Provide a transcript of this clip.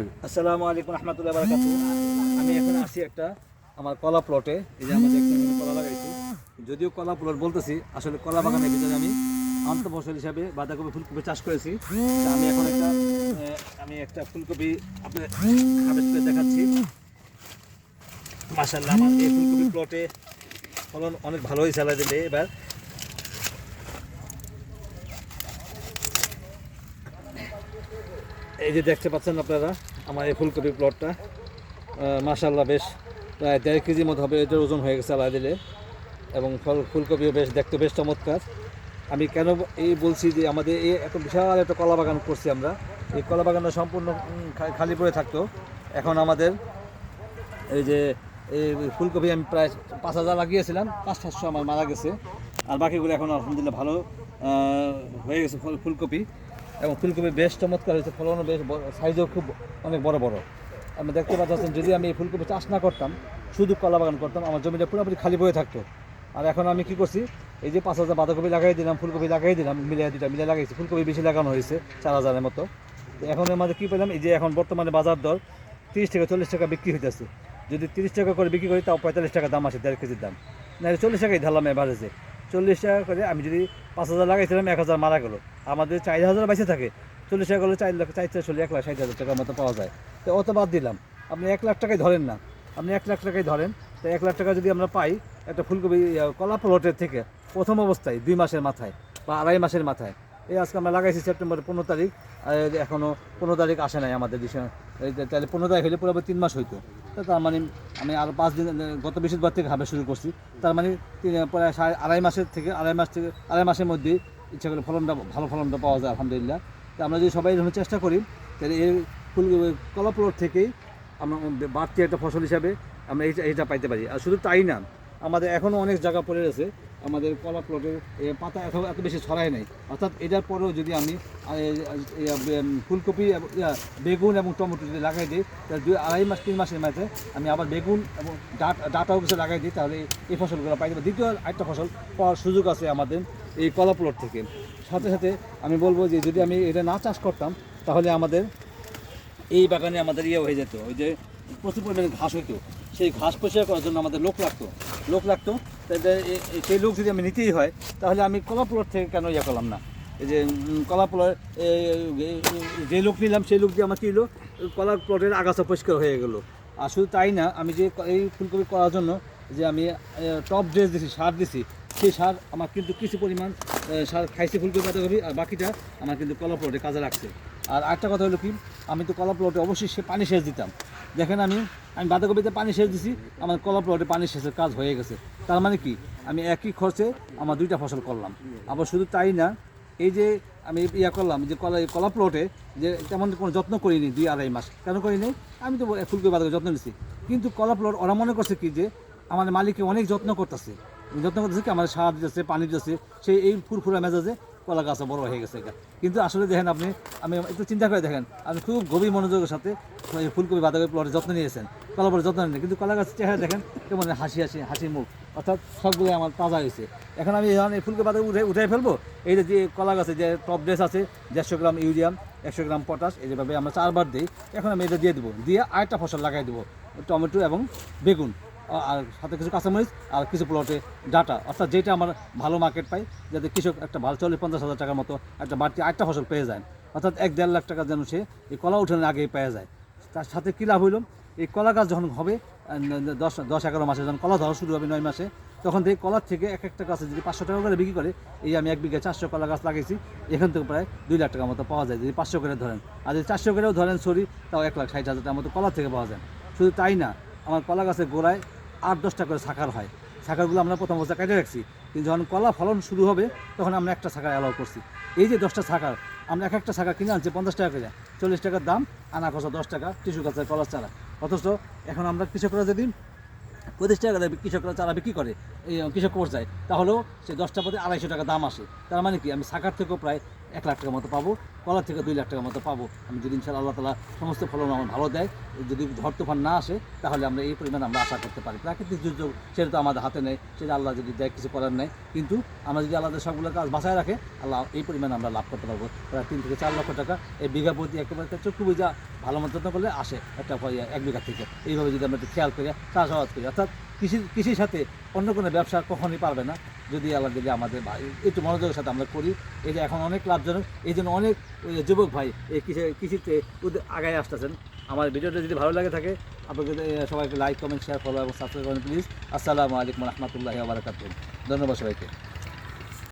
আসসালামু আলাইকুম রহমতুল্লাহ বারাকাতু আমি এখন আসি একটা আমার কলা প্লটে। এই যে আমাদের এখানে কলা লাগাইছি। যদিও কলা প্লট বলতেছি, আসলে কলা বাগানের ভিতরে আমি আন্ত ফসল হিসাবে বাঁধাকপি, ফুলকপি চাষ করেছি। আমি এখন একটা আমি একটা ফুলকপি আপনার দেখাচ্ছি। মাসাল্লাহ আমার এই ফুলকপি প্লটে ফলন অনেক ভালো হয়েছে আল্লাহ দিলে। এবার এই যে দেখতে পাচ্ছেন আপনারা, আমার এই ফুলকপি প্লটটা মাশাল্লাহ বেশ, প্রায় দেড় কেজির মতো হবে, এটার ওজন হয়ে গেছে আলাদা দিলে। এবং ফল, ফুলকপিও বেশ, দেখতে বেশ চমৎকার। আমি কেন এই বলছি যে আমাদের এই এত বিশাল একটা কলা বাগান করছি আমরা। এই কলা বাগানটা সম্পূর্ণ খালি পড়ে থাকতো। এখন আমাদের এই যে, এই ফুলকপি আমি প্রায় পাঁচ হাজার লাগিয়েছিলাম, পাঁচ, সাতশো আমার মারা গেছে। আর বাকিগুলো এখন আলহামদুলিল্লাহ ভালো হয়ে গেছে ফুল, ফুলকপি। এবং ফুলকপি বেশ চমৎকার হয়েছে ফলনও বেশ সাইজও খুব অনেক বড় বড়। আপনি দেখতে পাচ্ছেন, যদি আমি এই ফুলকপি চাষ না করতাম, শুধু কলা বাগান করতাম, আমার জমিটা পুরোপুরি খালি বয়ে থাকতো। আর এখন আমি কি করছি, এই যে পাঁচ হাজার বাঁধাকপি লাগাই দিলাম, ফুলকপি লাগাই দিলাম, মিলিয়ে দুটা মিলিয়ে লাগাইছি, ফুলকপি বেশি লাগানো হয়েছে, চার হাজারের মতো। এখন মধ্যে কী পেলাম, এই যে এখন বর্তমানে বাজার দর তিরিশ টাকা চল্লিশ টাকা বিক্রি হইতেছে। যদি তিরিশ টাকা করে বিক্রি করি, তাও পঁয়তাল্লিশ টাকা দাম আসে দেড় কেজির দাম। না চল্লিশ টাকাই ধারলাম এভারেজে। চল্লিশ টাকা করে আমি যদি পাঁচ হাজার লাগাইছিলাম, এক হাজার মারা গেলো। আমাদের চার হাজার বেঁচে থাকে। চল্লিশ টাকা করলে চার লাখ, চার চল্লিশ, এক লাখ, ষাট হাজার টাকার মতো পাওয়া যায়। তো অত বাদ দিলাম। আপনি এক লাখ টাকাই ধরেন না। আপনি এক লাখ টাকাই ধরেন। তো এক লাখ টাকা যদি আমরা পাই, একটা ফুলকপি কলা প্লটের থেকে প্রথম অবস্থায় দুই মাসের মাথায় বা আড়াই মাসের মাথায়। এই আজকে আমরা লাগাইছি সেপ্টেম্বরের পনেরো তারিখ। এখনও পনেরো তারিখ আসে নাই আমাদের দেশে। তাহলে পনেরো তারিখ হলে পুরো তিন মাস হইতো। তো তার মানে আমি আরও পাঁচ দিন গত বৃহস্পতিবার থেকে হাবে শুরু করছি। তার মানে প্রায় সাড়ে আড়াই মাসের থেকে, আড়াই মাস থেকে, আড়াই মাসের মধ্যে ইচ্ছা করে ফলনটা, ভালো ফলনটা পাওয়া যায়, আলহামদুলিল্লাহ। তো আমরা যদি সবাই এরকম চেষ্টা করি, তাহলে এই ফুল কলা প্লট থেকেই আমরা বাড়তি একটা ফসল হিসাবে আমরা এটা পাইতে পারি। আর শুধু তাই না আমাদের এখনও অনেক জায়গা পড়ে রয়েছে। আমাদের কলা প্লটের পাতা এত এত বেশি ছড়ায় নাই। অর্থাৎ এটার পরেও যদি আমি ফুলকপি বেগুন এবং টমেটো যদি লাগাই দিই, তাহলে দুই, আড়াই মাস, তিন মাসের মাঝে আমি আবার বেগুন এবং ডাট ডাটাও কিছু লাগাই দিই, তাহলে এই ফসলগুলো পাই দ্বিতীয় আরেকটা ফসল পাওয়ার সুযোগ আছে আমাদের এই কলা প্লট থেকে। সাথে সাথে আমি বলব যে যদি আমি এটা না চাষ করতাম, তাহলে আমাদের এই বাগানে আমাদের ইয়ে হয়ে যেত। ওই যে প্রচুর পরিমাণে ঘাস হইতো। সেই ঘাস পরিষ্কার করার জন্য আমাদের লোক লাগতো। লোক লাগতো সেই লোক যদি আমি নিতেই হয়, তাহলে আমি কলা প্লট থেকে কেন ইয়ে করলাম না? এই যে কলা প্লট যে লোক নিলাম, সেই লোক দিয়ে আমার কী কলা প্লটের আগাছা পরিষ্কার হয়ে গেলো। আর শুধু তাই না, আমি যে এই ফুলকপি করার জন্য যে আমি টপ ড্রেস দিছি, সার দিছি, সেই সার আমার কিন্তু কিছু পরিমাণ সার খাইছে ফুলকপি পাতাকপি আর বাকিটা আমার কিন্তু কলা প্লটে কাজে লাগছে। আর একটা কথা হলো কি, আমি তো কলা প্লটে অবশ্যই সে পানি সেচ দিতাম। দেখেন আমি আমি বাঁধাকপিতে পানি সেচ দিছি, আমার কলা প্লটে পানি সেচের কাজ হয়ে গেছে। তার মানে কি? আমি একই খরচে আমার দুইটা ফসল করলাম। আবার শুধু তাই না, এই যে আমি ইয়া করলাম যে কলা কলা প্লটে যে তেমন কোনো যত্ন করিনি দুই আড়াই মাস। কেন করিনি? আমি তো ফুলকপি বাঁধাকপি যত্ন নিছি। কিন্তু কলা প্লট ওরা মনে করছে কি যে, আমাদের মালিককে অনেক যত্ন করতেছে। যত্ন করতেছে কি? আমাদের সার দিতেছে, পানি দিতেছে। সেই এই ফুরফুরা মেজাজে কলা গাছটা বড় হয়ে গেছে কিন্তু আসলে দেখেন আপনি, আমি একটু চিন্তা করে দেখেন আপনি খুব গভীর মনোযোগের সাথে ফুলকপি বাঁধাকপি প্লটের যত্ন নিয়েছেন। কলা প্লটের যত্ন নেন কিন্তু কলা গাছের চেহারা দেখেন কেমন হাসি হাসি হাসি মুখ। অর্থাৎ সবগুলো আমার তাজা হয়েছে। এখন আমি এই ফুলকপি বাঁধাকপি উঠে উঠে ফেলব? এই যে কলা গাছে যে টপ ড্রেস আছে, দেড়শো গ্রাম ইউরিয়াম, একশো গ্রাম পটাশ, এই যেভাবে আমরা চারবার দিই, এখন আমি এটা দিয়ে দেবো। দিয়ে আরেকটা ফসল লাগাই দেবো, টমেটো এবং বেগুন। আর সাথে কিছু কাঁচামরিচ আর কিছু প্লটে ডাটা অর্থাৎ যেটা আমার ভালো মার্কেট পাই, যাতে কৃষক একটা ভালো চল্লিশ পঞ্চাশ হাজার টাকার মতো একটা বাড়তি আরেকটা ফসল পেয়ে যায়। অর্থাৎ এক দেড় লাখ টাকা যেন সে এই কলা উঠানোর আগেই পেয়ে যায়। তার সাথে কী লাভ হইল? এই কলা গাছ যখন হবে দশ দশ এগারো মাসে যখন কলা ধরা শুরু হবে নয় মাসে, তখন থেকে কলার থেকে এক একটা গাছে যদি পাঁচশো টাকা করে বিক্রি করে, এই আমি এক বিঘা চারশো কলা গাছ লাগিয়েছি, এখান থেকে প্রায় দুই লাখ টাকার মতো পাওয়া যায়। যদি পাঁচশো করে ধরেন। আর যদি চারশো করেও ধরেন, সরি, তাও এক লাখ ষাট হাজার টাকার মতো কলা থেকে পাওয়া যায়। শুধু তাই না আমার কলা গাছের গোড়ায় আট দশটা করে শাখার হয়। শাখাগুলো আমরা প্রথম অবস্থা কেটে রাখছি। কিন্তু যখন কলা ফলন শুরু হবে, তখন আমরা একটা শাখা অ্যালাউ করছি। এই যে দশটা শাখার আমরা এক একটা শাখা কিনে আনছি পঞ্চাশ টাকা করে। চল্লিশ টাকার দাম, আনা খরচা দশ টাকা টিসু গাছের কলার চারা। অথচ এখন আমরা কৃষকরা যদি পঁচিশ টাকা করে কৃষকরা চারা বিক্রি করে, এই, কৃষক পর্যায়ে, তাহলেও সে দশটা প্রতি আড়াইশো টাকা দাম আসে। তার মানে কি? আমি শাখার থেকেও প্রায় এক লাখ টাকার মতো পাবো, কলার থেকে দুই লাখ টাকার মতো পাবো। আমি যদি ইনশাল্লাহ আল্লাহ তালা সমস্ত ফলন আমার ভালো দেয়, যদি ঝড় তুফান না আসে, তাহলে আমরা এই পরিমাণ আমরা আশা করতে পারি। প্রাকৃতিক দুর্যোগ, সেটা তো আমাদের হাতে নেই, সেটা আল্লাহ যদি দেয়, কিছু করার নেই। কিন্তু আমরা যদি আল্লাহ সবগুলো কাজ বাঁচায় রাখে, আল্লাহ এই পরিমাণ আমরা লাভ করতে পারব। প্রায় তিন থেকে চার লক্ষ টাকা এই বিঘা প্রতি একেবারে চক্ষু বুঝা ভালো মতো করলে আসে একটা এক বিঘা থেকে। এইভাবে যদি আমরা একটু খেয়াল করি, চাষাবাদ করি, অর্থাৎ কৃষি, কৃষির সাথে অন্য কোনো ব্যবসা কখনই পারবে না। যদি আল্লাহ যদি আমাদের একটু মনোযোগের সাথে আমরা করি এটা এখন অনেক লাভজনক, এই জন্য অনেক যুবক ভাই এই কৃষি, কৃষিতে আগায় আসতেছেন। আমার ভিডিওটা যদি ভালো লাগে থাকে আপনাকে সবাইকে লাইক কমেন্ট শেয়ার ফলো এবং সাবস্ক্রাইব করেন প্লিজ আসসালামু আলাইকুম রহমতুল্লাহ আবরাকাতুহ ধন্যবাদ সবাইকে।